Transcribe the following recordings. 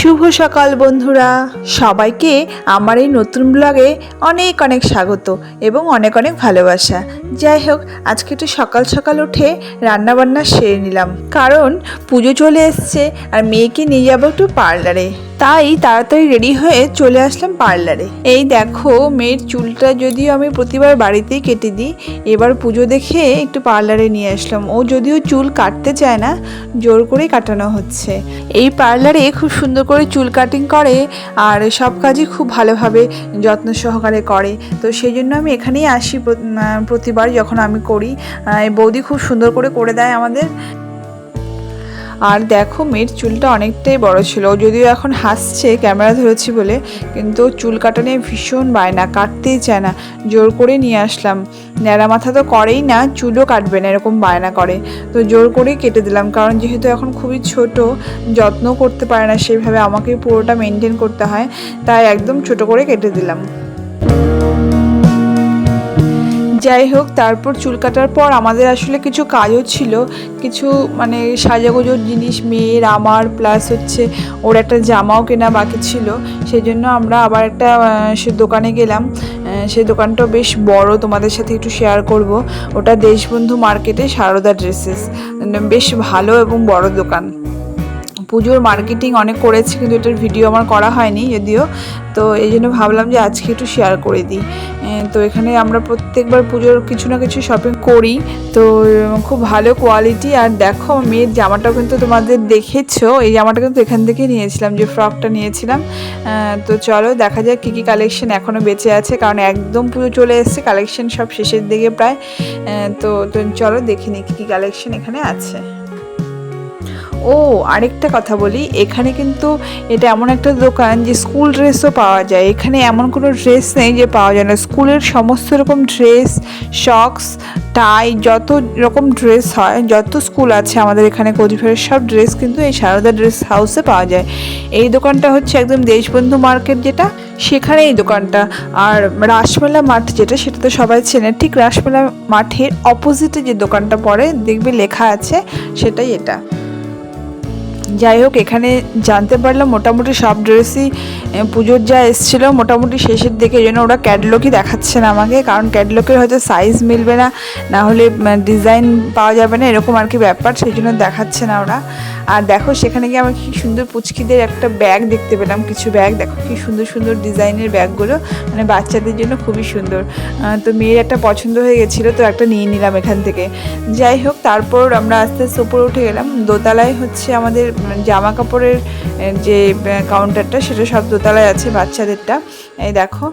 শুভ সকাল, বন্ধুরা। সবাইকে আমার এই নতুন ব্লগে অনেক অনেক স্বাগত এবং অনেক অনেক ভালোবাসা। যাই হোক, আজকে একটু সকাল সকাল উঠে রান্না বান্না সেরে নিলাম। কারণ পুজো চলে এসছে আর মেয়েকে নিয়ে যাব একটু পার্লারে। তাই তাড়াতাড়ি রেডি হয়ে চলে আসলাম পার্লারে। এই দেখো, মেয়ের চুলটা যদিও আমি প্রতিবার বাড়িতেই কেটে দিই, এবার পুজো দেখে একটু পার্লারে নিয়ে আসলাম। ও যদিও চুল কাটতে চায় না, জোর করেই কাটানো হচ্ছে। এই পার্লারে খুব সুন্দর করে চুল কাটিং করে আর সব কাজই খুব ভালোভাবে যত্ন সহকারে করে। তো সেই জন্য আমি এখানেই আসি প্রতিবার যখন আমি করি। বৌদি খুব সুন্দর করে করে দেয় আমাদের। আর দেখো মেয়ের চুলটা অনেকটাই বড় ছিল, যদিও এখন হাসছে, ক্যামেরা ধরেছি বলে, কিন্তু চুল কাটা নিয়ে ভীষণ বায়না, কাটতেই চায় না, জোর করে নিয়ে আসলাম। ন্যাড়া মাথা তো করেই না, চুলও কাটবে না, এরকম বায়না করে। তো জোর করেই কেটে দিলাম, কারণ যেহেতু এখন খুবই ছোট, যত্ন করতে পারে না, সেইভাবে আমাকে পুরোটা মেনটেন করতে হয়, তাই একদম ছোট করে কেটে দিলাম। যাই হোক তারপর চুল কাটার পর আমাদের আসলে কিছু কাজও ছিল। কিছু মানে সাজাগুজোর জিনিস মেয়ের আমার প্লাস হচ্ছে ওর একটা জামাও কেনা বাকি ছিল। সেই জন্য আমরা আবার একটা সে দোকানে গেলাম। আহ, সেই দোকানটাও বেশ বড় তোমাদের সাথে একটু শেয়ার করব। ওটা দেশবন্ধু মার্কেটে সারদা ড্রেসেস বেশ ভালো এবং বড় দোকান। পুজোর মার্কেটিং অনেক করেছি, কিন্তু এটার ভিডিও আমার করা হয়নি যদিও। তো এই জন্য ভাবলাম যে আজকে একটু শেয়ার করে দিই। তো এখানে আমরা প্রত্যেকবার পুজোর কিছু না কিছু শপিং করি। তো খুব ভালো কোয়ালিটি আর দেখো মেয়ের জামাটাও কিন্তু তোমাদের দেখেছ। এই জামাটা কিন্তু এখান থেকে নিয়েছিলাম, যে ফ্রকটা নিয়েছিলাম। তো চলো দেখা যাক কী কী কালেকশন এখনও বেঁচে আছে, কারণ একদম পুজো চলে এসছে কালেকশন সব শেষের দিকে প্রায়। তো চলো দেখে নিই কী কী কালেকশন এখানে আছে। ও, আরেকটা কথা বলি, এখানে কিন্তু এটা এমন একটা দোকান যে স্কুল ড্রেসও পাওয়া যায়। এখানে এমন কোনো ড্রেস নেই যে পাওয়া যায় না। স্কুলের সমস্ত রকম ড্রেস শক্স টাই যত রকম ড্রেস হয়, যত স্কুল আছে আমাদের এখানে কোচবিহারের সব ড্রেস কিন্তু এই সারদা ড্রেস হাউসে পাওয়া যায়। এই দোকানটা হচ্ছে একদম দেশবন্ধু মার্কেট যেটা, সেখানে এই দোকানটা। আর রাসমেলা মাঠ যেটা, সেটা তো সবাই চেনে। ঠিক রাসমেলা মাঠের অপোজিটে যে দোকানটা পড়ে, দেখবে লেখা আছে, সেটাই এটা। যাই হোক, এখানে জানতে পারলাম মোটামুটি সব ড্রেসই পুজোর যা এসেছিল মোটামুটি শেষের দিকে, এই জন্য ওরা ক্যাটলগই দেখাচ্ছে না আমাকে, কারণ ক্যাটলগের হয়তো সাইজ মিলবে না না হলে ডিজাইন পাওয়া যাবে না, এরকম আর কি ব্যাপার, সেই জন্য দেখাচ্ছে না ওরা। আর দেখো, সেখানে গিয়ে আমি কি সুন্দর পুচকিদের একটা ব্যাগ দেখতে পেলাম, কিছু ব্যাগ দেখো কি সুন্দর সুন্দর ডিজাইনের ব্যাগগুলো মানে বাচ্চাদের জন্য খুবই সুন্দর। তো মেয়ের একটা পছন্দ হয়ে গেছিল, তো একটা নিয়ে নিলাম এখান থেকে। যাই হোক, তারপর আমরা আস্তে আস্তে উপরে উঠে গেলাম, দোতলায় হচ্ছে আমাদের জামা কাপড়ের যে কাউন্টারটা সেটা সব দোতলায় আছে বাচ্চাদেরটা। এই দেখো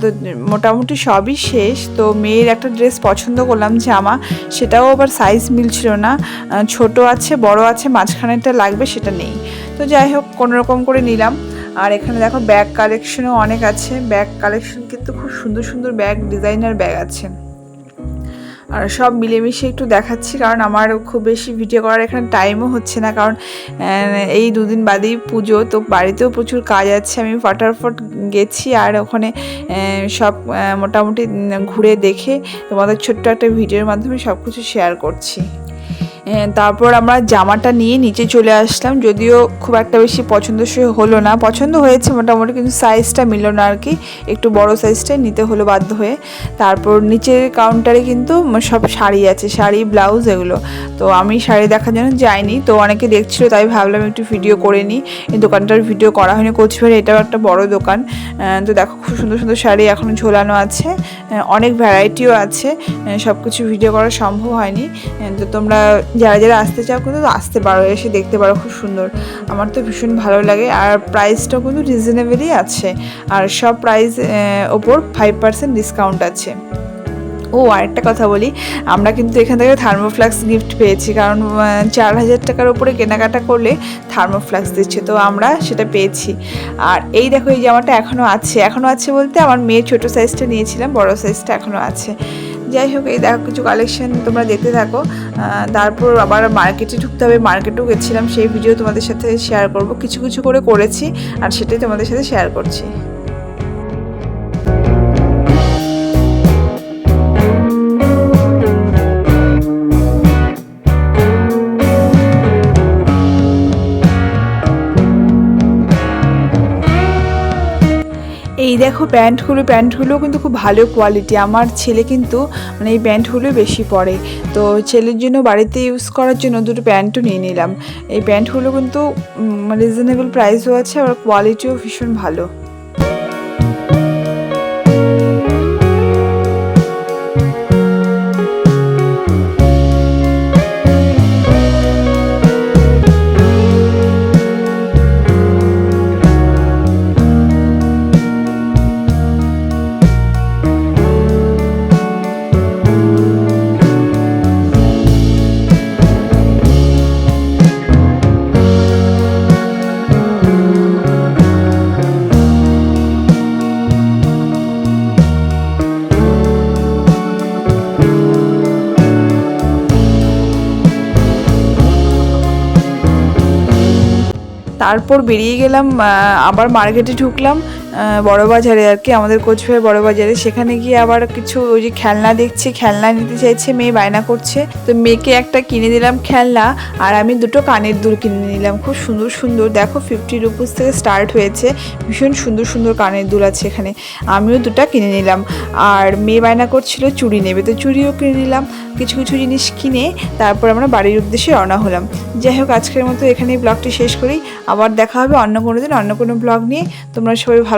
তো মোটামুটি সবই শেষ। তো মেয়ের একটা ড্রেস পছন্দ করলাম, জামা। সেটাও আবার সাইজ মিলছিল না। ছোট আছে, বড় আছে, মাঝখানেরটা লাগবে, সেটা নেই। তো যাই হোক কোনো রকম করে নিলাম। আর এখানে দেখো ব্যাগ কালেকশনও অনেক আছে। ব্যাগ কালেকশন কিন্তু খুব সুন্দর সুন্দর ব্যাগ ডিজাইনার ব্যাগ আছে। আর সব মিলেমিশে একটু দেখাচ্ছি, কারণ আমার খুব বেশি ভিডিও করার এখানে টাইমও হচ্ছে না, কারণ এই দুদিন বাদেই পুজো, তো বাড়িতেও প্রচুর কাজ আছে, আমি ফটাফট গেছি আর ওখানে সব মোটামুটি ঘুরে দেখে তোমাদের ছোট্ট একটা ভিডিওর মাধ্যমে সব কিছু শেয়ার করছি। তারপর আমরা জামাটা নিয়ে নিচে চলে আসলাম। যদিও খুব একটা বেশি পছন্দসই হলো না। পছন্দ হয়েছে মোটামুটি, কিন্তু সাইজটা মিলল না আর কি। একটু বড় সাইজটাই নিতে হলো বাধ্য হয়ে। তারপর নিচের কাউন্টারে কিন্তু সব শাড়ি আছে, শাড়ি ব্লাউজ এগুলো। তো আমি শাড়ি দেখার জন্য যাইনি। তো অনেকে দেখছিল, তাই ভাবলাম একটু ভিডিও করে নিই। এই দোকানটার ভিডিও করা হয়নি, কোচবিহারে এটাও একটা বড় দোকান। তো দেখো, খুব সুন্দর সুন্দর শাড়ি এখনও ঝোলানো আছে। অনেক ভ্যারাইটিও আছে। সব কিছু ভিডিও করা সম্ভব হয়নি। তো তোমরা যারা যারা আসতে চাও কিন্তু আসতে পারো, এসে দেখতে পারো, খুব সুন্দর। আমার তো ভীষণ ভালো লাগে আর প্রাইসটাও কিন্তু রিজনেবলই আছে। আর সব প্রাইস ওপর ফাইভ পার্সেন্ট ডিসকাউন্ট আছে। ও, আরেকটা কথা বলি, আমরা কিন্তু এখান থেকে থার্মোফ্লাক্স গিফট পেয়েছি। কারণ চার হাজার টাকার উপরে কেনাকাটা করলে থার্মোফ্লাক্স দিচ্ছে। তো আমরা সেটা পেয়েছি। আর এই দেখো, এই জামাটা এখনও আছে। এখনও আছে বলতে আমার মেয়ে ছোটো সাইজটা নিয়েছিলাম, বড় সাইজটা এখনও আছে। যাই হোক, এই দেখো কিছু কালেকশন তোমরা দেখতে থাকো। তারপর আবার মার্কেটে ঢুকতে হবে। মার্কেটেও গেছিলাম, সেই ভিডিও তোমাদের সাথে শেয়ার করব। কিছু কিছু করে করেছি, আর সেটাই তোমাদের সাথে শেয়ার করছি। দেখো প্যান্টগুলো প্যান্টগুলো কিন্তু খুব ভালো কোয়ালিটি আমার ছেলে কিন্তু মানে এই প্যান্টগুলো বেশি পরে। তো ছেলের জন্য বাড়িতে ইউজ করার জন্য দুটো প্যান্টও নিয়ে নিলাম। এই প্যান্টগুলো কিন্তু রিজনেবল প্রাইসও আছে আর কোয়ালিটিও ভীষণ ভালো। তারপর বেরিয়ে গেলাম আবার মার্কেটে ঢুকলাম। আহ, বড় বাজারে আর কি আমাদের কোচবিহার বড় বাজারে সেখানে গিয়ে আবার কিছু ওই যে খেলনা দেখছি খেলনা নিতে চাইছে মেয়ে বায়না করছে। তো মেয়েকে একটা কিনে দিলাম খেলনা আর আমি দুটো কানের দুল কিনে নিলাম। খুব সুন্দর সুন্দর। দেখো ফিফটি রুপিস থেকে স্টার্ট হয়েছে। ভীষণ সুন্দর সুন্দর কানের দুল আছে এখানে। আমিও দুটো কিনে নিলাম। আর মেয়ে বায়না করছিল চুড়ি নেবে। তো চুড়িও কিনে নিলাম কিছু কিছু জিনিস কিনে তারপর আমরা বাড়ির উদ্দেশ্যে রওনা হলাম। যাই হোক আজকের মতো এখানেই ব্লগটি শেষ করি। আবার দেখা হবে অন্য কোনো দিন অন্য কোনো ব্লগ নিয়ে। তোমরা সবাই